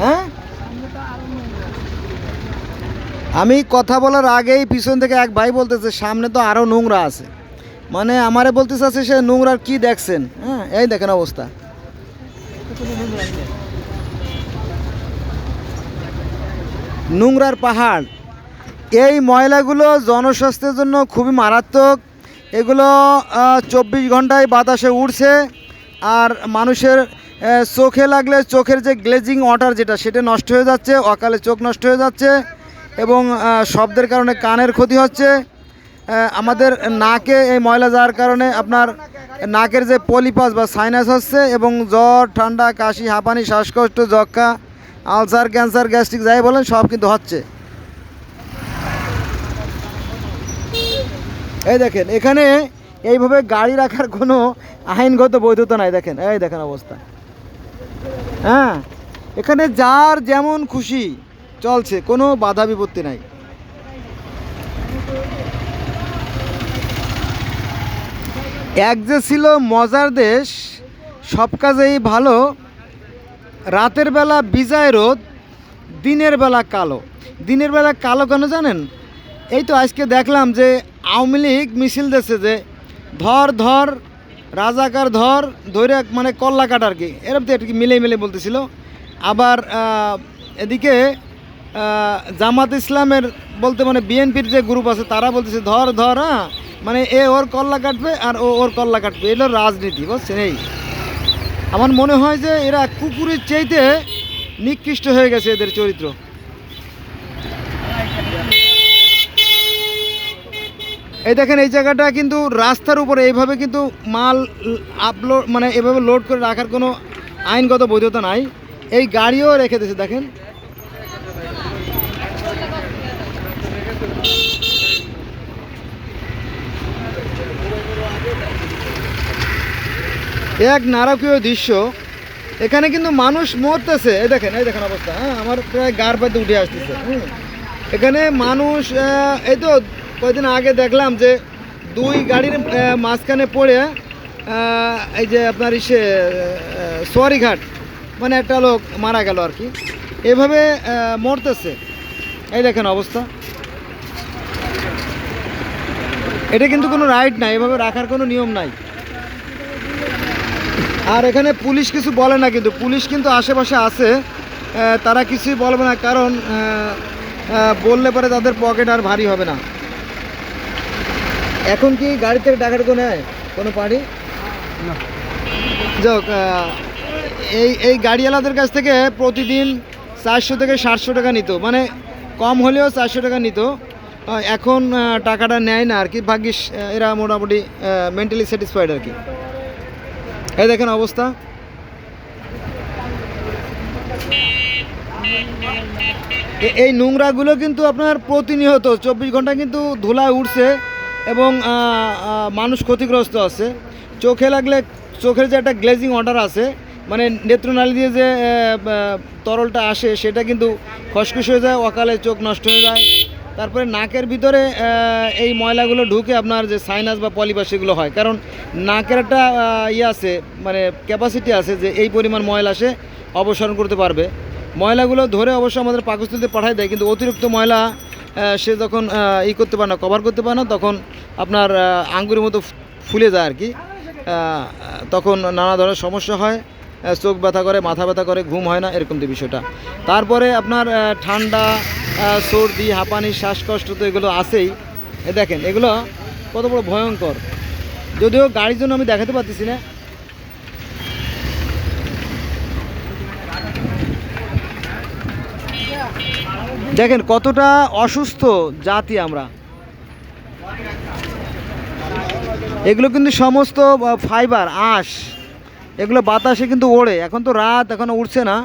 হ্যাঁ? আমি কথা বলার আগেই পিছন থেকে এক ভাই বলতেছে সামনে তো আরও নোংরা আছে। মানে আমারে বলতে চাচ্ছে সে নোংরার কি দেখছেন? হ্যাঁ এই দেখেন অবস্থা। নোংরার পাহাড়। এই ময়লাগুলো জনস্বাস্থ্যের জন্য খুবই মারাত্মক। এগুলো চব্বিশ ঘন্টায় বাতাসে উড়ছে। আর মানুষের চোখে লাগলে চোখের যে গ্লেজিং ওয়াটার যেটা, সেটা নষ্ট হয়ে যাচ্ছে, অকালে চোখ নষ্ট হয়ে যাচ্ছে এবং শব্দের কারণে কানের ক্ষতি হচ্ছে। আমাদের নাকে এই ময়লা যাওয়ার কারণে আপনার নাকের যে পলিপাস বা সাইনাস হচ্ছে এবং জ্বর, ঠান্ডা, কাশি, হাঁপানি, শ্বাসকষ্ট যক্ষা আলসার, ক্যান্সার, গ্যাস্ট্রিক যাই বলেন, সব কিন্তু হচ্ছে। এই দেখেন, এখানে এইভাবে গাড়ি রাখার কোনো আইনগত বৈধতা নাই, দেখেন, এই দেখেন অবস্থা। হ্যাঁ এখানে যার যেমন খুশি চলছে, কোনো বাধা বিপত্তি নাই। এক যে ছিল মজার দেশ, সব কাজেই ভালো। রাতের বেলা বিজয় রোদ দিনের বেলা কালো। দিনের বেলা কালো কেন জানেন? এই তো আজকে দেখলাম যে আওয়ামী লীগ মিছিল দেশে যে ধর ধর রাজাকার ধর ধরে মানে কল্লা কাট আর কি। এরকম তো কি মিলে মিলে বলতেছিল। আবার এদিকে জামাত ইসলামের বলতে মানে বিএনপির যে গ্রুপ আছে, তারা বলতেছে, ধর ধর হ্যাঁ মানে এ ওর কল্লা কাটবে আর ও ওর কল্লা কাটবে। এগুলো রাজনীতি, বুঝছেন? এই আমার মনে হয় যে এরা কুকুরের চাইতে নিকৃষ্ট হয়ে গেছে এদের চরিত্র। এই দেখেন, এই জায়গাটা কিন্তু রাস্তার উপরে, এইভাবে কিন্তু মাল আপলোড মানে এভাবে লোড করে রাখার কোনো আইনগত বৈধতা নাই। এই গাড়িও রেখে দিয়েছে, দেখেন। এক নারকীয় দৃশ্য। এখানে কিন্তু মানুষ মরতেছে। এই দেখেন এই দেখেন অবস্থা। হ্যাঁ আমার প্রায় গার পাতে উঠে আসতেছে। এখানে মানুষ এই তো কয়েকদিন আগে দেখলাম যে দুই গাড়ির মাঝখানে পড়ে এই যে আপনার ইসে সোয়ারিঘাট মানে একটা লোক মারা গেল আর কি। এভাবে মরতেছে। এই দেখেন অবস্থা। এটা কিন্তু কোনো রাইট নাই এভাবে রাখার কোনো নিয়ম নাই। আর এখানে পুলিশ কিছু বলে না কিন্তু, পুলিশ কিন্তু আশেপাশে আছে তারা কিছুই বলবে না, কারণ বললে পরে তাদের পকেট আর ভারী হবে না। এখন কি গাড়ি থেকে টাকার কোনো নেয় কোনো পার্টি যাক এই এই গাড়িওয়ালাদের কাছ থেকে প্রতিদিন চারশো থেকে সাতশো টাকা নিত। মানে কম হলেও চারশো টাকা নিত। এখন টাকাটা নেয় না আর কি। ভাগ্যিস এরা মোটামুটি মেন্টালি স্যাটিসফাইড আর কি। এই দেখেন অবস্থা। এই নোংরাগুলো কিন্তু আপনার প্রতিনিয়ত চব্বিশ ঘণ্টা কিন্তু ধুলায় উঠছে এবং মানুষ ক্ষতিগ্রস্ত আছে। চোখে লাগলে চোখের যে একটা গ্লেজিং অর্ডার আছে মানে নেত্রনালী দিয়ে যে তরলটা আসে, সেটা কিন্তু খসখস হয়ে যায়, অকালে চোখ নষ্ট হয়ে যায়। তারপরে নাকের ভিতরে এই ময়লাগুলো ঢুকে আপনার যে সাইনাস বা পলিপাস সেগুলো হয়। কারণ নাকের একটা ইয়ে আছে মানে ক্যাপাসিটি আছে যে এই পরিমাণ ময়লা সে অবসরণ করতে পারবে। ময়লাগুলো ধরে অবশ্য আমাদের পাকস্থলিতে পাঠায় দেয়, কিন্তু অতিরিক্ত ময়লা সে যখন ই করতে পারে না কভার করতে পারে না, তখন আপনার আঙ্গুরের মতো ফুলে যায় আর কি। তখন নানা ধরনের সমস্যা হয় চোখ ব্যথা করে, মাথা ব্যথা করে, ঘুম হয় না, এরকম তো বিষয়টা। তারপরে আপনার ঠান্ডা সর্দি, হাঁপানি, শ্বাসকষ্ট তো এগুলো আছেই। দেখেন, এগুলো কত বড় ভয়ঙ্কর। যদিও গাড়ির জন্য আমি দেখাতে পারতেছি না দেখেন কতটা অসুস্থ জাতি আমরা। এগুলো কিন্তু সমস্ত ফাইবার আঁশ। এগুলো বাতাসে কিন্তু ওড়ে। এখন তো রাত এখনও উঠছে না।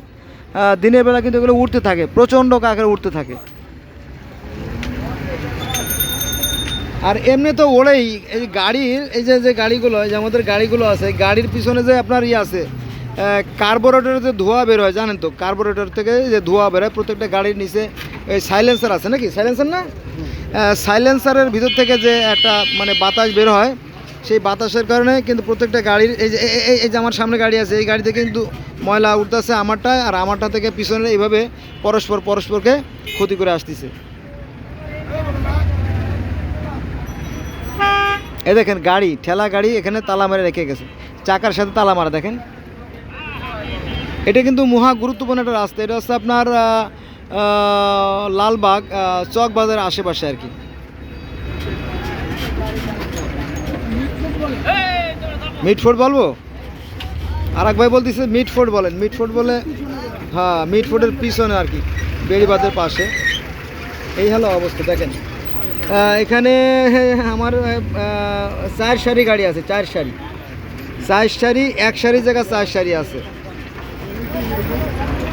দিনের বেলা কিন্তু এগুলো উঠতে থাকে। প্রচণ্ড কাকের উঠতে থাকে। আর এমনি তো ওড়েই। এই গাড়ির, এই যে যে গাড়িগুলো, এই যে আমাদের গাড়িগুলো আছে গাড়ির পিছনে যে আপনার ইয়ে আছে কার্বোরেটরের যে ধোঁয়া বের হয়, জানেন তো কার্বোরেটর থেকে যে ধোঁয়া বেরোয় প্রত্যেকটা গাড়ির নিচে এই সাইলেন্সার আছে নাকি? সাইলেন্সার না? সাইলেন্সারের ভিতর থেকে যে একটা মানে বাতাস বের হয়, সেই বাতাসের কারণে কিন্তু প্রত্যেকটা গাড়ির, এই যে, এই- যে আমার সামনে গাড়ি আছে, এই গাড়িতে কিন্তু ময়লা উঠতেছে আমারটা আর আমারটা থেকে পিছনে এইভাবে পরস্পর, পরস্পরকে ক্ষতি করে আসতেছে। এ দেখেন গাড়ি, ঠেলা গাড়ি এখানে তালা মেরে রেখে গেছে। চাকার সাথে তালা মারা, দেখেন। এটা কিন্তু মহা গুরুত্বপূর্ণ একটা রাস্তা। এটা হচ্ছে আপনার লালবাগ চক বাজারের আশেপাশে আর কি। মিটফোর্ড বলব? আর এক ভাই বলতেছে মিটফোর্ড বলেন। মিটফোর্ড বলে হ্যাঁ মিট মিটফোর্ডের পিছনে আর কি, বেড়িবাঁধের পাশে। এই হলো অবস্থা, দেখেন। এখানে আমার চার সারি গাড়ি আছে, চার সারি। চার সারি, এক সারি জায়গা চার সারি আছে। Thank you.